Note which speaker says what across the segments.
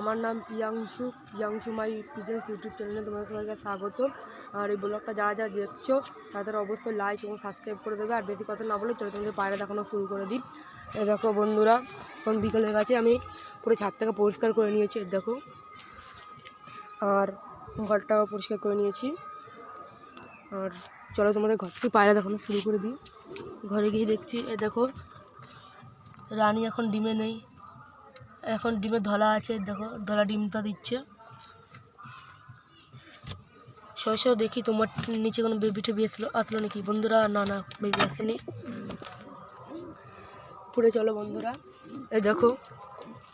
Speaker 1: আমার নাম প্রিয়াংশু। প্রিয়াংশু মাই পিজেন্স ইউটিউব চ্যানেলে তোমাদের সবাইকে স্বাগত আর এই ব্লগটা যারা যারা দেখছ, তাদের অবশ্যই লাইক এবং সাবস্ক্রাইব করে দেবে। আর বেশি কথা না বলে চলো তোমাদের পায়রা দেখানো শুরু করে দিই। দেখো বন্ধুরা, এখন বিকেল হয়ে গেছে, আমি পুরো ছাদ থেকে পরিষ্কার করে নিয়েছি দেখো। আর ঘরটাও পরিষ্কার করে নিয়েছি। আর চলো তোমাদের ঘর থেকে পায়রা দেখানো শুরু করে দিই। ঘরে গিয়ে দেখছি, এ দেখো, রানী এখন ডিমে নেই। এখন ডিমে ধলা আছে, দেখো, ধলা ডিমটা দিচ্ছে। সহ দেখি তোমার নিচে কোনো বেবি টেবি আসলো আসলো নাকি? বন্ধুরা, না না বেবি আসেনি। পুরে চলো বন্ধুরা। এই দেখো,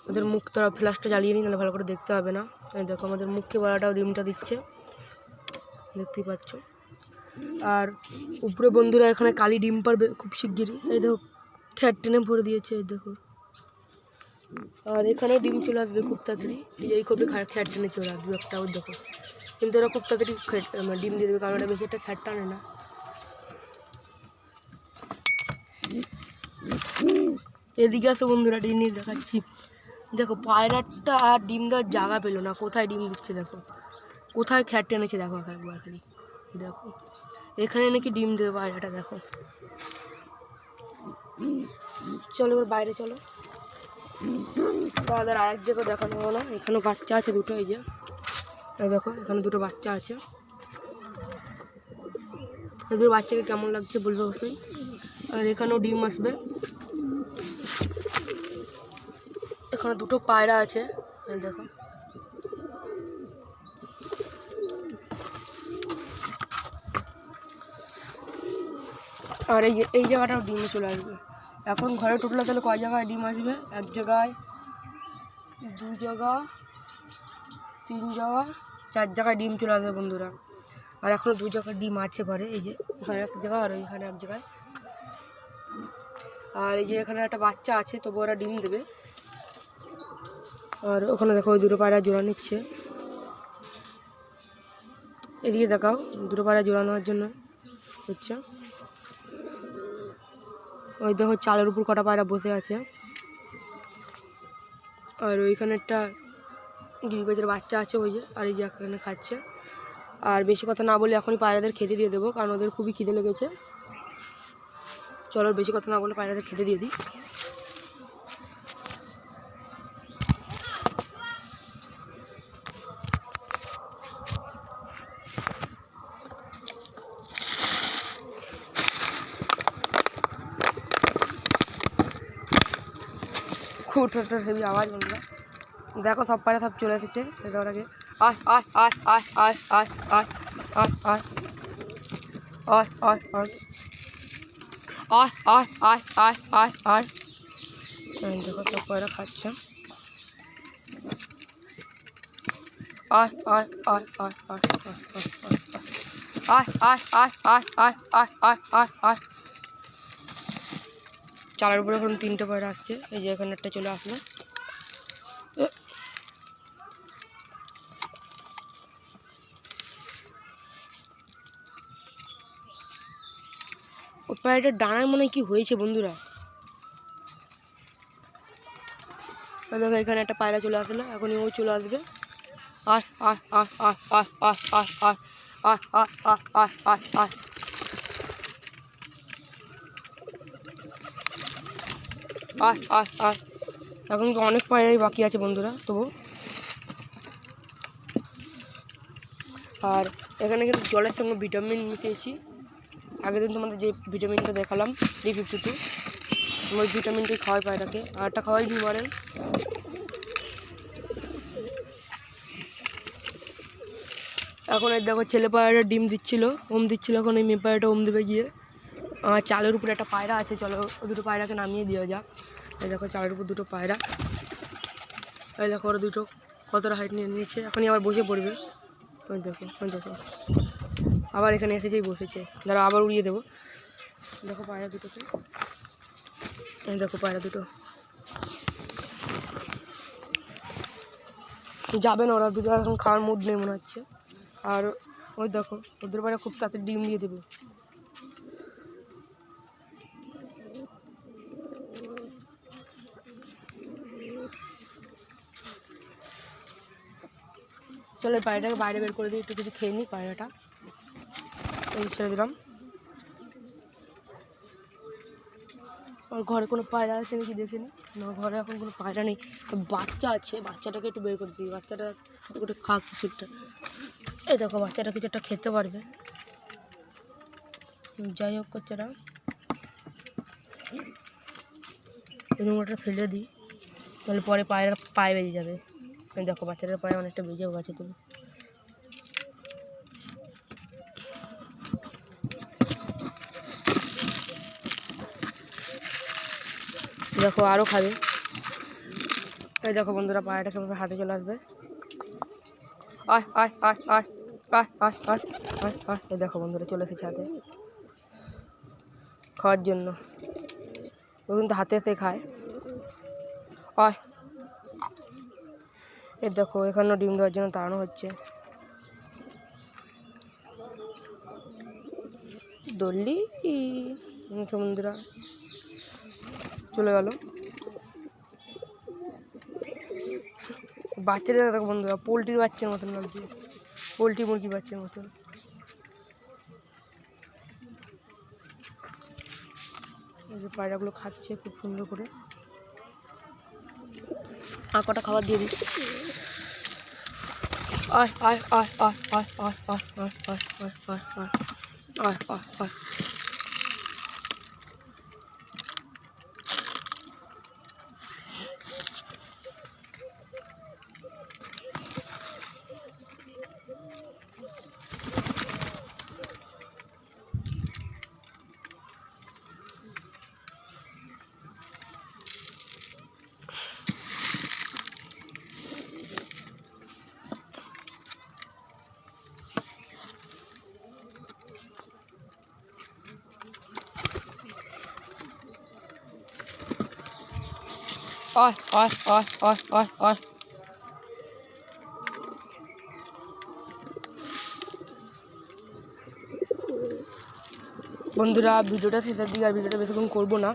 Speaker 1: ওদের মুখ তোরা ফ্ল্যাশটা জ্বালিয়ে নিই নাহলে ভালো করে দেখতে হবে না। এই দেখো, আমাদের মুখকে বলাটাও ডিমটা দিচ্ছে। দেখতেই পাচ্ছ। আর উপরে বন্ধুরা, এখানে কালি ডিম পারবে খুব শিগগিরই। এই দেখো, খ্যাট টেনে ভরে দিয়েছে, এই দেখো। আর এখানেও ডিম চলে আসবে খুব তাড়াতাড়ি। এই কবে খ্যাট টেনে চলে আসবে একটা ওর দেখো কিন্তু ওরা খুব তাড়াতাড়ি মানে ডিম দিয়ে দেবে, কারণ এটা বেশি একটা খ্যাট টানে না। এদিকে আসো বন্ধুরা, ডিম নিয়ে দেখাচ্ছি। দেখো, পায়রাটা আর ডিম দেওয়ার জায়গা পেল না। কোথায় ডিম দিচ্ছে দেখো। কোথায় খ্যাট টেনেছে দেখো একবার খালি। দেখো। এখানে নাকি ডিম দেবে পায়রাটা, দেখো। চলো এবার বাইরে চলো। তাদের আরেক জায়গায় দেখানো হলো। না এখানেও বাচ্চা আছে দুটো, এই যে। দেখো, এখানে দুটো বাচ্চা আছে। দুটো বাচ্চাকে কেমন লাগছে বলবে অবশ্যই। আর এখানেও ডিম আসবে। এখানে দুটো পায়রা আছে। দেখো। আর এই যে, এই জায়গাটাও ডিমে চলে আসবে। এখন ঘরে টোটাল তাহলে কয় জায়গায় ডিম আসবে? এক জায়গায়, দু জায়গা তিন জায়গা চার জায়গায় ডিম চলে আসবে বন্ধুরা। আর এখনও দু জায়গায় ডিম আছে ঘরে, এই যে এখানে এক জায়গা আর এখানে এক জায়গায়। আর এই যে এখানে একটা বাচ্চা আছে তবু ওরা ডিম দেবে। আর ওখানে দেখো ওই দুটো পায়রা জোড়া নিচ্ছে। এদিকে দেখাও, দুটো পায়রা জোড়ানোর জন্য হচ্ছে। ওই দেখো চালের উপর কটা পায়রা বসে আছে। আর ওইখানে একটা গিরিবাজের বাচ্চা আছে ওই যে, আর এই যে এখানে খাচ্ছে। আর বেশি কথা না বলে এখনই পায়রাদের খেতে দিয়ে দেবো, কারণ ওদের খুবই খিদে লেগেছে। চলো বেশি কথা না বলে পায়রাদের খেতে দিয়ে দিই। ঠোঁটো হেবি আওয়াজ বন্ধুরা দেখো সব পায়রা সব চলে এসেছে ওটাকে আয় আয় আয় আয় আয় আয় আয় আয় আয় আয় আয় আয় আয় আয় আয় আয় আয় আয় দেখো সব পায়রা খাচ্ছে আয় আয় আয় আয় আয় আয় আয় আয় আয় আয় আয় আয় আয় আয় চালের উপরে এখন তিনটে পায়রা আসছে এই যে এখানে একটা চলে আসলো ওই পায়রাটার ডানায় মনে হয় কি হয়েছে বন্ধুরা দেখো এখানে একটা পায়রা চলে আসলো এখনই ও চলে আসবে আয় আয় আয় আয় আয় আয় আয় আয় আয় আয় আয় আয় আয় আয় আয় আয় আয় এখন তো অনেক পায়রাই বাকি আছে বন্ধুরা, তবু। আর এখানে কিন্তু জলের সঙ্গে ভিটামিন মিশিয়েছি। আগের দিন তোমাদের যে ভিটামিনটা দেখালাম ডি ফিফটি টু, ওই ভিটামিনটাই খাওয়াই পায়রাকে। আর একটা খাওয়াই ভিমারেল এখন এই দেখো, ছেলে পায়রাটা ডিম দিচ্ছিল, ওম দিচ্ছিল এখন এই মেয়ে পায়রাটা ওম দেবে গিয়ে। আর চালের উপরে একটা পায়রা আছে, চলো দুটো পায়রাকে নামিয়ে দেওয়া যাক। এই দেখো চালের উপর দুটো পায়রা। এই দেখো ওরা দুটো কতটা হাইট নিয়ে নিয়েছে। এখনই আবার বসে পড়বে। ওই দেখো ওই দেখো। আবার এখানে এসেছেই বসেছে। দাঁড়া আবার উড়িয়ে দেবো। দেখো পায়রা দুটোকে। এই দেখো পায়রা দুটো। যাবে না ওরা দুটো এখন খাওয়ার মুড নেই মনে হচ্ছে। আর ওই দেখো, ওদের পায়রা খুব তাড়াতাড়ি ডিম দিয়ে দেবে। চলো পায়রাটাকে বাইরে বের করে দিই একটু কিছু খেয়ে নিই পায়রাটা। এই ছেড়ে দিলাম। আর ঘরে কোনো পায়রা আছে নাকি দেখে নি? না, ঘরে এখন কোনো পায়রা নেই। বাচ্চা আছে, বাচ্চাটাকে একটু বের করে দিই। বাচ্চাটা একটু খাক কিছু একটা এই দেখো, বাচ্চাটা কিছু একটা খেতে পারবে। যাই হোক বাচ্চাটা নোংরাটা ফেলে দিই। তাহলে পরে পায়রা, পায়ে বেজে যাবে। দেখো, বাচ্চাটার পায়ে অনেকটা বেজেও গেছে তুমি দেখো আরও খাবে। এই দেখো বন্ধুরা পায়রাটা কেমন হাতে চলে আসবে। আয় আয় আয় আয় আয় আয়। এই দেখো বন্ধুরা, চলে এসেছে হাতে। খাওয়ার জন্য। ও কিন্তু হাতে এসে খায়। আয় এই দেখো, এখানেও ডিম দেওয়ার জন্য তাড়ানো হচ্ছে। দল্লি বন্ধুরা চলে গেল। বাচ্চাদের দেখো বন্ধুরা, পোলট্রির বাচ্চার মতন লাগছে। পোলট্রি মুরগি বাচ্চার মতন। পায়রাগুলো খাচ্ছে খুব সুন্দর করে। আর কটা খাবার দিয়ে দিই আয় আয় আয় আয় আয় আয় আয় আয় আয় আয় আয় আয় আয় আয় আয় আয় আয় আয় আয় আয় বন্ধুরা, ভিডিওটা শেষের দিকে আর ভিডিওটা বেশিক্ষণ করব না।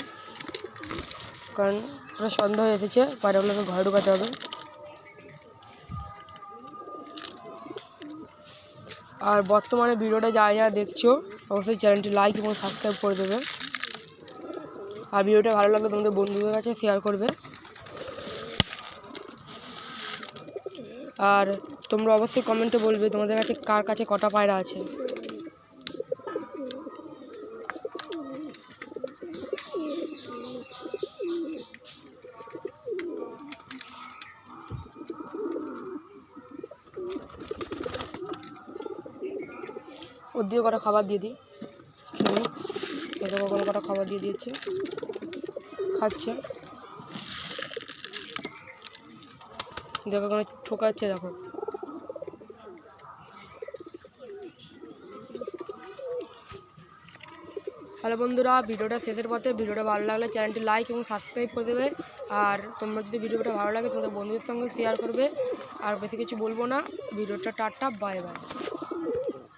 Speaker 1: কারণ পুরো সন্ধ্যা হয়ে এসেছে পায়রাগুলোকে ঘরে ঢোকাতে হবে। আর বর্তমানে ভিডিওটা যা যা দেখছ, অবশ্যই চ্যানেলটি লাইক এবং সাবস্ক্রাইব করে দেবে। আর ভিডিওটা ভালো লাগলে তোমাদের বন্ধুদের কাছে শেয়ার করবে। আর তোমরা অবশ্যই কমেন্টে বলবে তোমাদের কাছে কার কাছে কটা পায়রা আছে। ওর দিয়ে কটা খাবার দিয়ে দিই। কটা খাবার দিয়ে দিয়েছি। খাচ্ছে। দেখো কোনো ঠোকাচ্ছে, দেখো। হ্যালো বন্ধুরা, ভিডিওটা শেষের পথে, ভিডিওটা ভালো লাগলে চ্যানেলটি লাইক এবং সাবস্ক্রাইব করে দেবে। আর তোমরা যদি ভিডিওটা ভালো লাগে, তোমাদের বন্ধুদের সঙ্গে শেয়ার করবে। আর বেশি কিছু বলব না। ভিডিওটা টাটা বাই বাই